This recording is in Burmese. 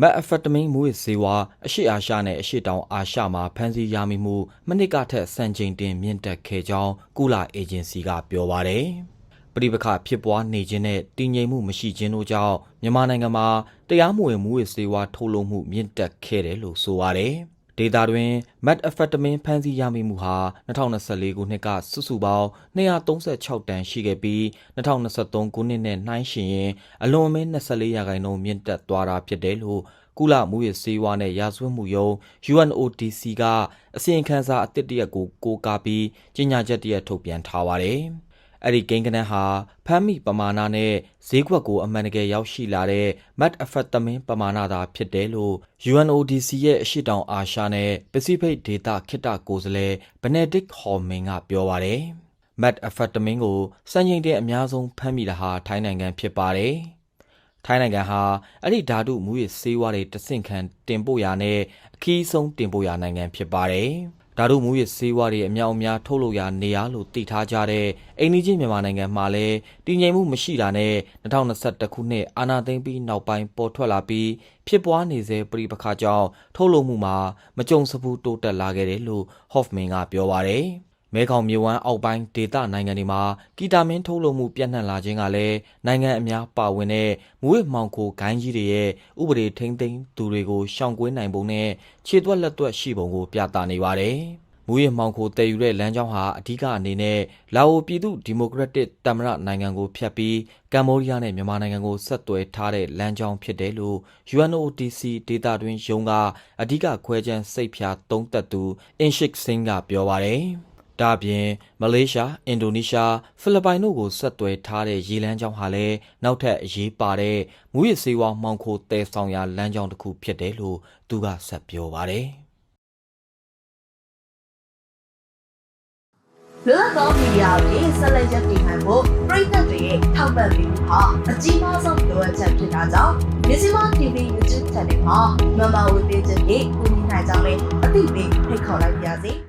မက်အဖက်တမင်းမူစ်စေဝါအရှိအာရှနဲ့အရှိတောင်အာရှမှာဖမ်းဆီးရမိမှုမနစ်ကထက်စံချိန်တင်မြင့်တက်ခဲ့ကြောင်းကုလအေဂျင်စီကပြောပါတယ်။ပြည်ပခဖြစ်ပွားနေခြင်းနဲ့တည်ငြိမ်မှုမရှိခြင်းတို့ကြောင့်မြန်မာနိုင်ငံမှာတရားမဝင်မူစ်စေဝါထုတ်လုပ်မှုမြင့်တက်ခဲ့တယ်လို့ဆိုပါတယ်။ ဒေတာတွင်မက်အဖက်တမင်းဖမ်းဆီးရမိမှုဟာ2024ခုနှစ်ကစုစုပေါင်း236တန်ရှိခဲ့ပြီး2023ခုနှစ်နဲ့နှိုင်းယှဉ်ရင်အလွန်အမင်း24ရာခိုင်နှုန်းမြင့်တက်သွားတာဖြစ်တယ်လို့ကုလမှုရေးစေဝါနဲ့ရာဇဝတ်မှုယုံ UNODC ကအစီရင်ခံစာအသစ်တရက်ကိုကိုးကားပြီးကြေညာချက်တရက်ထုတ်ပြန်ထားပါတယ်။ အဲ့ဒီကိန်းကနန်းဟာဖမ်းမိပမာဏနဲ့ဈေးကွက်ကိုအမှန်တကယ်ရောက်ရှိလာတဲ့ Mat Amphetamine ပမာဏသာဖြစ်တယ်လို့ UNODC ရဲ့အရှိတောင်အာရှနဲ့ Pacific ဒေသခေတ္တကိုယ်စားလှယ် Benedict Horman ကပြောပါတယ်။ Mat Amphetamine ကိုစံချိန်တင်အများဆုံးဖမ်းမိတာဟာထိုင်းနိုင်ငံဖြစ်ပါတယ်။ထိုင်းနိုင်ငံဟာအဲ့ဒီဓာတုမူရစ်ဆေးဝါးတွေတဆင့်ခံတင်ပို့ရာနဲ့အခီးဆုံးတင်ပို့ရာနိုင်ငံဖြစ်ပါတယ်။ ဓာတုမူရစ်ဆေးဝါးတွေအများအများထုတ်လုပ်ရာနေရာလို့သိထားကြတဲ့အိန္ဒိချင်းမြန်မာနိုင်ငံမှာလည်းတည်ငြိမ်မှုမရှိတာနဲ့2021ခုနှစ်အာဏာသိမ်းပြီးနောက်ပိုင်းပေါ်ထွက်လာပြီးဖြစ်ပွားနေစေပြည်ပခါကြောင့်ထုတ်လုပ်မှုမှာမကြုံစဘူးတိုးတက်လာခဲ့တယ်လို့ Hoffman ကပြောပါတယ်။ မဲခေါင်မြေဝမ်းအောက်ပိုင်းဒေသနိုင်ငံတွေမှာကီတာမင်းထုတ်လုပ်မှုပြန့်နှံ့လာခြင်းကလည်းနိုင်ငံအများပါဝင်တဲ့မူဝစ်မှောင်ခိုဂိုင်းကြီးတွေရဲ့ဥပဒေထိန်းသိမ်းသူတွေကိုရှောင်ကွင်းနိုင်ပုံနဲ့ခြေသွက်လက်သွက်ရှိပုံကိုပြသနေပါတယ်။မူရစ်မှောင်ခိုတည်ယူတဲ့လမ်းကြောင်းဟာအဓိကအနေနဲ့လာအိုပြည်သူဒီမိုကရက်တစ်တမရနိုင်ငံကိုဖျက်ပြီးကမ္ဘောဒီးယားနဲ့မြန်မာနိုင်ငံကိုဆက်သွယ်ထားတဲ့လမ်းကြောင်းဖြစ်တယ်လို့ UNODC ဒေတာတွင်ယုံကအဓိကခွဲခြမ်းစိတ်ဖြာသုံးသက်သူအင်ရှစ်စင်းကပြောပါတယ်။ ဒါ့အပြင်မလေးရှား၊အင်ဒိုနီးရှား၊ဖိလစ်ပိုင်တို့ကိုဆက်သွယ်ထားတဲ့ရေလမ်းကြောင်းဟာလည်းနောက်ထပ်အရေးပါတဲ့မူရစ်စေဝါမှောင်ခိုတည်ဆောင်ရာလမ်းကြောင်းတစ်ခုဖြစ်တယ်လို့သူကဆက်ပြောပါတယ်။လွတ်လပ်သောမီဒီယာတွေဆက်လက်ရပ်တည်နိုင်ဖို့ပြည်သက်တွေရဲ့ထောက်ပံ့ပေးမှုဟာအကြီးမားဆုံးလိုအပ်ချက်ဖြစ်တာကြောင့်မြစီမ TV YouTube Channel မှာမမဝေပေးချက်တွေကူညီနိုင်ကြမယ်အသိပေးဖိတ်ခေါ်လိုက်ပါရစေ။